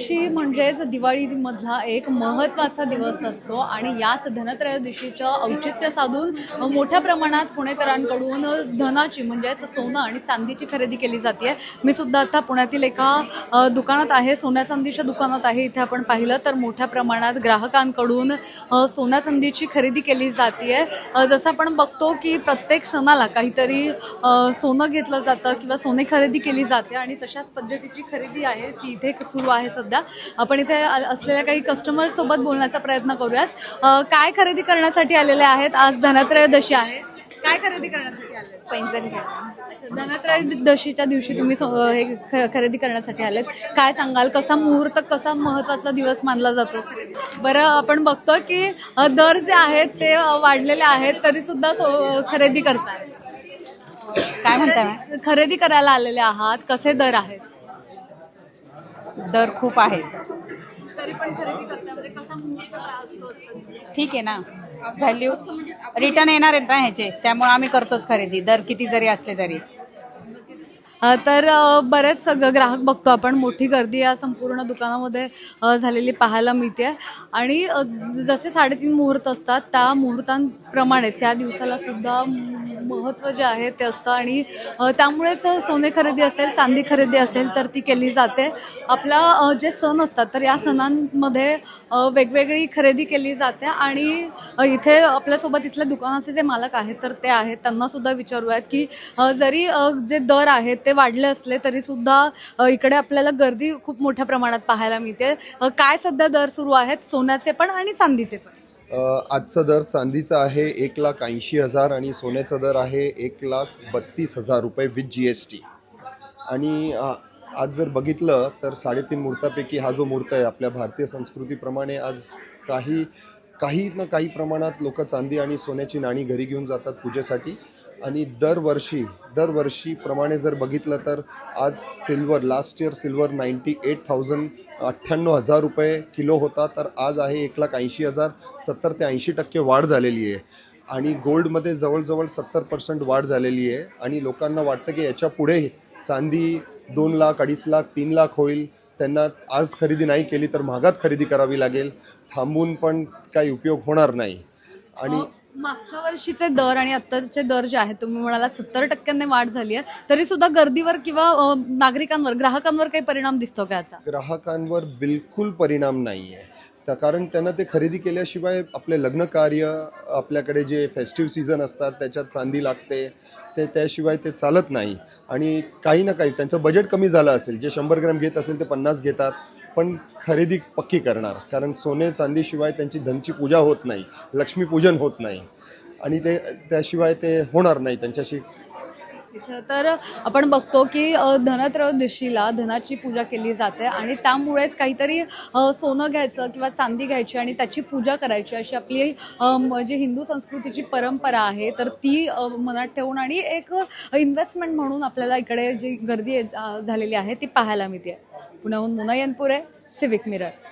धनत्रयोदशी म्हणजेच दिवाळीमधला एक महत्त्वाचा दिवस असतो आणि याच धनत्रयोदशीचं औचित्य साधून मोठ्या प्रमाणात पुणेकरांकडून धनाची म्हणजेच सोनं आणि चांदीची खरेदी केली जाते. मी सुद्धा आता पुण्यातील एका दुकानात आहे सोन्या चांदीच्या दुकानात आहे. इथे आपण पाहिलं तर मोठ्या प्रमाणात ग्राहकांकडून सोन्या चांदीची खरेदी केली जाते. जसं आपण बघतो की प्रत्येक सणाला काहीतरी सोनं घेतलं जातं किंवा सोने खरेदी केली जाते आणि तशाच पद्धतीची खरेदी आहे ती इथे सुरू आहे सध्या. आपण इथे असलेल्या काही कस्टमर सोबत बोलण्याचा प्रयत्न करूयात. काय खरेदी करण्यासाठी आलेले आहेत? आज धनत्रयोदशी आहे. काय खरेदी करण्यासाठी आले पैंजण अच्छा धनत्रयोदशीच्या दिवशी तुम्ही हे खरेदी करण्यासाठी आलेत. काय सांगाल? कसा मुहूर्त कसा महत्त्वाचा दिवस मानला जातो? बरं आपण बघतो की दर जे आहेत ते वाढलेले आहेत तरी सुद्धा खरेदी करतात काय म्हणताय खरेदी करायला आलेले आहात. कसे दर आहेत? दर खूप आहे. तरी पण खरेदी करता म्हणजे कसा मुहूर्त काय असतो ठीक आहे ना. व्हॅल्यू रिटर्न येणार आहेत ना ह्याचे. त्यामुळे आम्ही करतोच खरेदी. दर किती जरी असले तरी. तर बरेच सगळं ग्राहक बघतो आपण. मोठी गर्दी या संपूर्ण दुकानामध्ये झालेली पाहायला मिळते. आणि जसे साडेतीन मुहूर्त असतात त्या मुहूर्तांप्रमाणेच या दिवसाला सुद्धा महत्त्व जे आहे ते असतं. आणि त्यामुळेच सोने खरेदी असेल चांदी खरेदी असेल तर ती केली जाते. आपला जे सण असतात तर या सणांमध्ये वेगवेगळी खरेदी केली जाते. आणि इथे आपल्यासोबत इथल्या दुकानाचे जे मालक आहेत तर ते आहेत. त्यांना सुद्धा विचारूयात की जरी जे दर आहेत ते ते वाढले असले तरी सुद्धा इकडे आपल्याला गर्दी खूप मोठ्या प्रमाणात पाहायला मिळते. काय सध्या दर सुरू आहेत? सोन्याचे पण आणि चांदीचे पण. आजचा दर चांदीचा आहे एक लाख ऐंशी हजार आणि सोन्याचा दर आहे एक लाख बत्तीस हजार रुपये विथ जी एस टी आणि आज जर बघितलं तर साडेतीन मुहूर्तापैकी हा जो मुहूर्त आहे आपल्या भारतीय संस्कृतीप्रमाणे आज काही काही ना काही प्रमाणात लोक चांदी आणि सोन्याची नाणी घरी घेऊन जातात पूजेसाठी. आणि दरवर्षी दरवर्षीप्रमाणे जर बघितलं तर आज silver last year silver ninety eight thousand अठ्ठ्याण्णव हजार रुपये किलो होता तर आज आहे एक लाख ऐंशी हजार सत्तर ते ऐंशी टक्के वाढ झालेली आहे. आणि गोल्डमध्ये जवळजवळ सत्तर पर्सेंट वाढ झालेली आहे. आणि लोकांना वाटतं की याच्यापुढे चांदी दोन लाख अडीच लाख तीन लाख होईल. त्यांना आज खरेदी नाही केली तर महागात खरेदी करावी लागेल. थांबून पण काही उपयोग होणार नाही. आणि मागच्या वर्षीचे दर आणि आत्ताचे दर जे आहेत तुम्ही म्हणाला सत्तर टक्क्यांनी वाढ झाली आहे तरी सुद्धा गर्दीवर किंवा नागरिकांवर ग्राहकांवर काही परिणाम दिसतो का याचा? ग्राहकांवर बिलकुल परिणाम नाही आहे शकता कारण त्यांना ते खरेदी केल्याशिवाय आपले लग्न कार्य आपल्याकडे जे फेस्टिव्ह सीझन असतात त्याच्यात चांदी लागते ते त्याशिवाय ते चालत नाही. आणि काही ना काही त्यांचं बजेट कमी झालं असेल जे शंभर ग्रॅम घेत असेल ते पन्नास घेतात पण खरेदी पक्की करणार. कारण सोने चांदीशिवाय त्यांची धनची पूजा होत नाही लक्ष्मीपूजन होत नाही. आणि ते त्याशिवाय ते होणार नाही त्यांच्याशी. तिथं. तर आपण बघतो की धनत्रयोदशीला धनाची पूजा केली जाते आणि त्यामुळेच काहीतरी सोनं घ्यायचं किंवा चांदी घ्यायची आणि त्याची पूजा करायची अशी आपली म- जी हिंदू संस्कृतीची परंपरा आहे तर ती मनात ठेवून आणि एक इन्व्हेस्टमेंट म्हणून आपल्याला इकडे जी गर्दी झालेली आहे ती पाहायला मिळते. पुण्याहून मुना यनपुरे सिविक मिरर